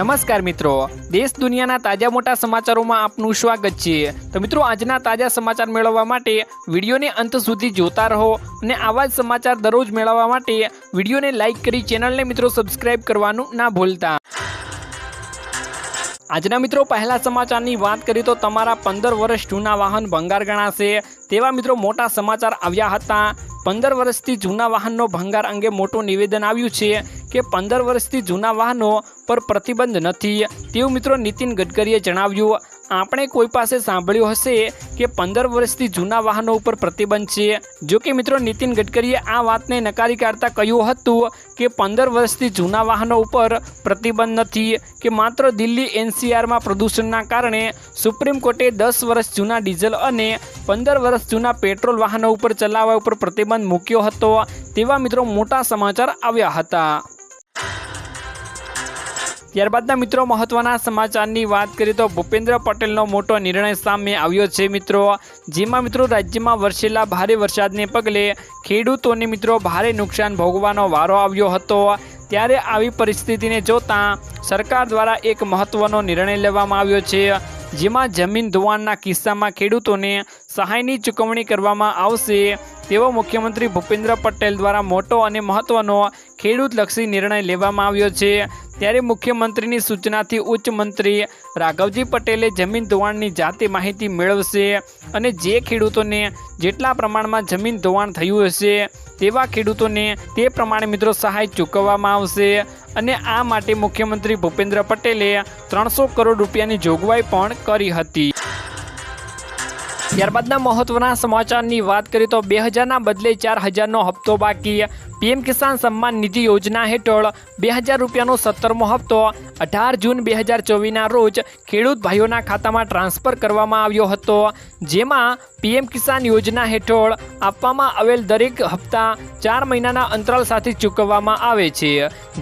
નમસ્કાર મિત્રો. દેશ દુનિયાના તાજા મોટા સમાચારોમાં આપનું સ્વાગત છે. તો મિત્રો, આજના તાજા સમાચાર મેળવવા માટે વિડીયોને અંત સુધી જોતા રહો અને આવા જ સમાચાર દરરોજ મેળવવા માટે વિડીયોને લાઇક કરી ચેનલને મિત્રો સબસ્ક્રાઇબ કરવાનું ના ભૂલતા. આજના મિત્રો, પહેલા સમાચારની વાત કરીએ તો તમારા પંદર વર્ષ જૂના વાહન ભંગાર ગણાશે. તેવા મિત્રો મોટા સમાચાર આવ્યા હતા. પંદર વર્ષથી જૂના વાહનનો ભંગાર અંગે મોટું નિવેદન આવ્યું છે. કે પંદર વર્ષથી જૂના વાહનો પર પ્રતિબંધ નથી. તેવું મિત્રો નીતિન ગડકરીએ જણાવ્યું. આપણે કોઈ પાસે સાંભળ્યું હશે કે પંદર વર્ષથી જૂના વાહનો ઉપર પ્રતિબંધ છે? જો કે મિત્રો નીતિન ગડકરીએ આ વાતને નકારી કાઢતા કહ્યું હતું કે પંદર વર્ષથી જૂના વાહનો ઉપર પ્રતિબંધ નથી, કે માત્ર દિલ્હી એનસીઆરમાં પ્રદૂષણના કારણે સુપ્રીમ કોર્ટે દસ વર્ષ જૂના ડીઝલ અને પંદર વર્ષ જૂના પેટ્રોલ વાહનો ઉપર ચલાવવા ઉપર પ્રતિબંધ મૂક્યો હતો. તેવા મિત્રો મોટા સમાચાર આવ્યા હતા. ત્યારબાદના મિત્રો, મહત્વના સમાચારની વાત કરીએ તો ભૂપેન્દ્ર પટેલનો મોટો નિર્ણય સામે આવ્યો છે મિત્રો. જેમાં મિત્રો, રાજ્યમાં વરસેલા ભારે વરસાદને પગલે ખેડૂતોને મિત્રો ભારે નુકસાન ભોગવાનો વારો આવ્યો હતો. ત્યારે આવી પરિસ્થિતિને જોતા સરકાર દ્વારા એક મહત્વનો નિર્ણય લેવામાં આવ્યો છે. જેમાં જમીન ધોવાણના કિસ્સામાં ખેડૂતોને સહાયની ચૂકવણી કરવામાં આવશે. તેવો મુખ્યમંત્રી ભૂપેન્દ્ર પટેલ દ્વારા મોટો અને મહત્વનો ખેડૂતલક્ષી નિર્ણય લેવામાં આવ્યો છે. ત્યારે મુખ્યમંત્રીની સૂચનાથી ઉચ્ચ મંત્રી રાઘવજી પટેલે જમીન ધોવાણની જાતે માહિતી મેળવશે અને જે ખેડૂતોને જેટલા પ્રમાણમાં જમીન ધોવાણ થયું હશે તેવા ખેડૂતોને તે પ્રમાણે મિત્રો સહાય ચૂકવવામાં આવશે અને આ માટે મુખ્યમંત્રી ભૂપેન્દ્ર પટેલે ત્રણસો કરોડ રૂપિયાની જોગવાઈ પણ કરી હતી. ત્યારબાદના મહત્વના સમાચારની વાત કરીએ તો બે હજારના બદલે ચાર હજારનો હપ્તો બાકી. પીએમ કિસાન સન્માન નિધિ યોજના હેઠળ બે હજાર રૂપિયાનો સત્તરમો હપ્તો અઢાર જૂન બે હજાર ચોવીસના રોજ ખેડૂત ભાઈઓના ખાતામાં ટ્રાન્સફર કરવામાં આવ્યો હતો. જેમાં પીએમ કિસાન યોજના હેઠળ આપવામાં આવેલ દરેક હપ્તા ચાર મહિનાના અંતરાલ સાથે ચૂકવવામાં આવે છે.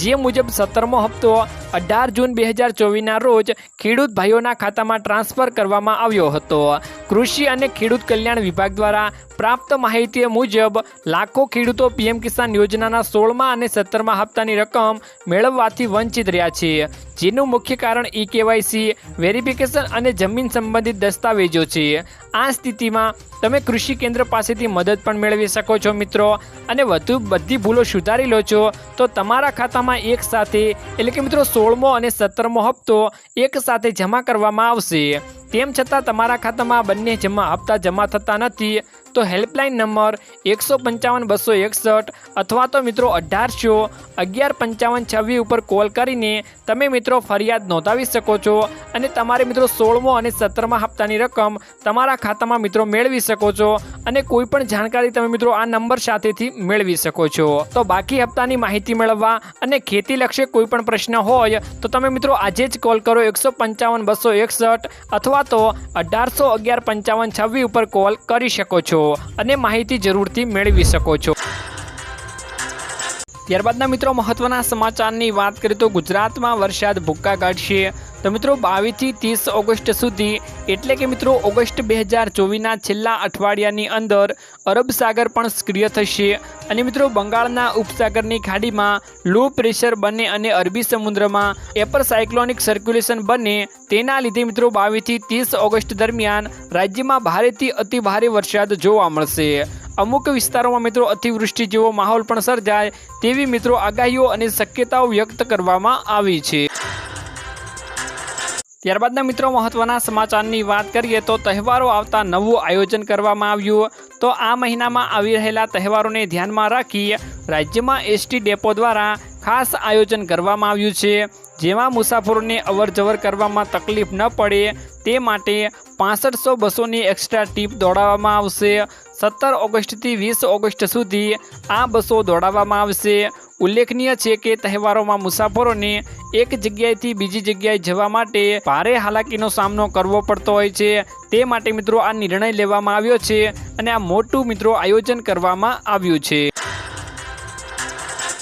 જે મુજબ સત્તરમો હપ્તો અઢાર જૂન બે હજાર ચોવીસના રોજ ખેડૂત ભાઈઓના ખાતામાં ટ્રાન્સફર કરવામાં આવ્યો હતો. કૃષિ અને ખેડૂત કલ્યાણ વિભાગ દ્વારા પ્રાપ્ત માહિતી મુજબ લાખો ખેડૂતો પીએમ કિસાન યોજનાના સોળમા અને સત્તરમા હપ્તાની રકમ મેળવવાથી વંચિત રહ્યા છે. જેનું મુખ્ય કારણ ઈ કેવાયસી, વેરિફિકેશન અને જમીન સંબંધિત દસ્તાવેજો છે. આ સ્થિતિમાં તમે કૃષિ કેન્દ્ર પાસેથી મદદ પણ મેળવી શકો છો મિત્રો. અને વધુ બધી ભૂલો સુધારી લો છો, તો તમારા ખાતામાં એક સાથે, એટલે કે મિત્રો સોળમો અને સત્તરમો હપ્તો એક સાથે જમા કરવામાં આવશે. તેમ છતાં તમારા ખાતામાં બંને જમા હપ્તા જમા થતા નથી. તો હેલ્પલાઇન નંબર એકસો પંચાવન બસો એકસઠ અથવા તો મિત્રો અઢારસો અગિયાર પંચાવન છવ્વીસ ઉપર કોલ કરીને તમે મિત્રો ફરિયાદ નોંધાવી શકો છો અને તમારે મિત્રો સોળમો અને સત્તરમા હપ્તાની રકમ તમારા ખાતામાં મિત્રો મેળવી શકો છો અને કોઈ પણ જાણકારી તમે મિત્રો આ નંબર સાથેથી મેળવી શકો છો. તો બાકી હપ્તાની માહિતી મેળવવા અને ખેતી લક્ષે કોઈ પણ પ્રશ્ન હોય તો તમે મિત્રો આજે જ કોલ કરો એકસો પંચાવન બસો એકસઠ અથવા તો અઢારસો અગિયાર પંચાવન છવ્વીસ ઉપર કોલ કરી શકો છો. અને માહિતી જરૂરથી મેળવી શકો છો. ત્યારબાદના મિત્રો મહત્વના સમાચારની વાત કરીએ તો ગુજરાતમાં વરસાદ ભૂક્કા કાઢશે. તો મિત્રો બાવીસથી ત્રીસ ઓગસ્ટ સુધી, એટલે કે મિત્રો ઓગસ્ટ બે હજાર ચોવીસના છેલ્લા અઠવાડિયાની અંદર અરબ સાગર પણ સક્રિય થશે. અને મિત્રો બંગાળના ઉપસાગરની ખાડીમાં લો પ્રેશર બને અને અરબી સમુદ્રમાં એપર સાયક્લોનિક સર્ક્યુલેશન બને, તેના લીધે મિત્રો બાવીસથી ત્રીસ ઓગસ્ટ દરમિયાન રાજ્યમાં ભારેથી અતિ ભારે વરસાદ જોવા મળશે. અમુક વિસ્તારોમાં મિત્રો અતિવૃષ્ટિ જેવો માહોલ પણ સર્જાય તેવી મિત્રો આગાહીઓ અને શક્યતાઓ વ્યક્ત કરવામાં આવી છે. ત્યારબાદના મિત્રો મહત્વના સમાચારની વાત કરીએ તો તહેવારો આવતા નવું આયોજન કરવામાં આવ્યું. તો આ મહિનામાં આવી રહેલા તહેવારોને ધ્યાનમાં રાખી રાજ્યમાં એસટી ડેપો દ્વારા ખાસ આયોજન કરવામાં આવ્યું છે. જેમાં મુસાફરોને અવરજવર કરવામાં તકલીફ ન પડે, તે માટે પાસઠસો બસોની એક્સ્ટ્રા ટીપ દોડાવવામાં આવશે. સત્તર ઓગસ્ટથી વીસ ઓગસ્ટ સુધી આ બસો દોડાવવામાં આવશે. ઉલ્લેખનીય છે કે તહેવારોમાં મુસાફરોને એક જગ્યાએથી બીજી જગ્યાએ જવા માટે ભારે હાલાકીનો સામનો કરવો પડતો હોય છે. તે માટે મિત્રો આ નિર્ણય લેવામાં આવ્યો છે અને આ મોટું મિત્રો આયોજન કરવામાં આવ્યું છે.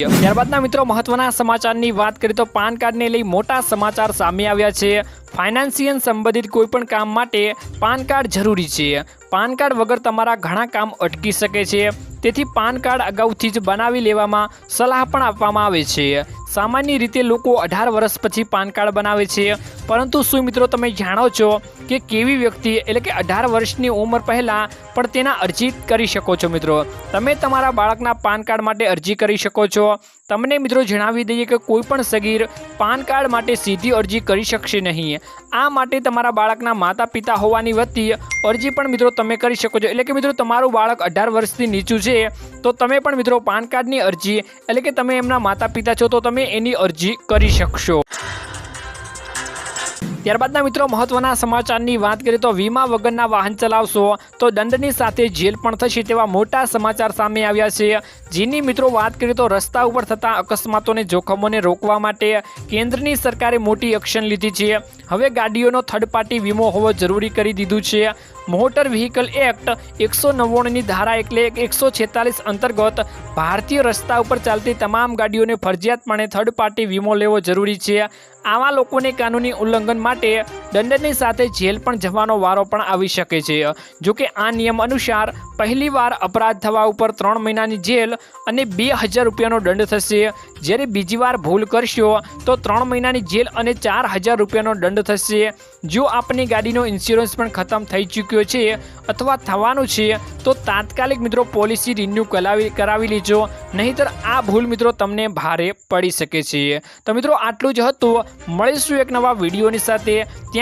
ત્યારબાદના મિત્રો મહત્વના સમાચારની વાત કરીએ તો પાન કાર્ડને લઈ મોટા સમાચાર સામે આવ્યા છે. ફાઇનાન્સિયલ સંબંધિત કોઈપણ કામ માટે પાન કાર્ડ જરૂરી છે. પાન કાર્ડ વગર તમારા ઘણા કામ અટકી શકે છે. તેથી પાન કાર્ડ અગાઉથી જ બનાવી લેવામાં સલાહ પણ આપવામાં આવે છે. સામાન્ય રીતે લોકો અઢાર વર્ષ પછી પાન કાર્ડ બનાવે છે. પરંતુ શું મિત્રો તમે જાણો છો કે કેવી વ્યક્તિ એટલે કે અઢાર વર્ષની ઉંમર પહેલાં પણ તેના અરજી કરી શકો છો મિત્રો? તમે તમારા બાળકના પાન કાર્ડ માટે અરજી કરી શકો છો. તમને મિત્રો જણાવી દઈએ કે કોઈ પણ સગીર પાન કાર્ડ માટે સીધી અરજી કરી શકશે નહીં. આ માટે તમારા બાળકના માતા પિતા હોવાની વતી અરજી પણ મિત્રો તમે કરી શકો છો. એટલે કે મિત્રો તમારું બાળક અઢાર વર્ષથી નીચું છે, તો તમે પણ મિત્રો પાન કાર્ડની અરજી એટલે કે તમે એમના માતા પિતા છો, તો તમે એની અરજી કરી શકશો. ત્યારબાદના મિત્રો મહત્વના સમાચારની વાત કરીએ તો વીમા વગરના વાહન ચલાવશો તો દંડની સાથે જેલ પણ થશે તેવા મોટા સમાચાર સામે આવ્યા છે. જેની મિત્રો વાત કરીએ તો રસ્તા ઉપર થતા અકસ્માતોને જોખમોને રોકવા માટે કેન્દ્રની સરકારે મોટી એક્શન લીધી છે. હવે ગાડીઓનો થર્ડ પાર્ટી વીમો હોવો જરૂરી કરી દીધું છે. મોટર વ્હીકલ એક્ટ એકસો નવ્વાણુંની ધારા એટલે એકસો છેતાલીસ અંતર્ગત ભારતીય રસ્તા ઉપર ચાલતી તમામ ગાડીઓને ફરજિયાતપણે થર્ડ પાર્ટી વીમો લેવો જરૂરી છે. આવા લોકોને કાનૂની ઉલ્લંઘન માટે દંડની સાથે જેલ પણ જવાનો વારો પણ આવી શકે છે. જો કે આ નિયમ અનુસાર પહેલીવાર અપરાધ થવા ઉપર ત્રણ મહિનાની જેલ અને બે હજાર રૂપિયાનો દંડ થશે. જ્યારે બીજી વાર ભૂલ કરશો તો ત્રણ મહિનાની જેલ અને ચાર હજાર રૂપિયાનો દંડ થશે. જો આપની ગાડીનો ઇન્સ્યોરન્સ પણ ખતમ થઈ ચૂક્યો છે અથવા થવાનું છે, તો તાત્કાલિક મિત્રો પોલિસી રિન્યૂ કરાવી કરાવી લેજો. નહીંતર આ ભૂલ મિત્રો તમને ભારે પડી શકે છે. તો મિત્રો આટલું જ હતું. મળીશું એક નવા વિડીયોની સાથે. ત્યાં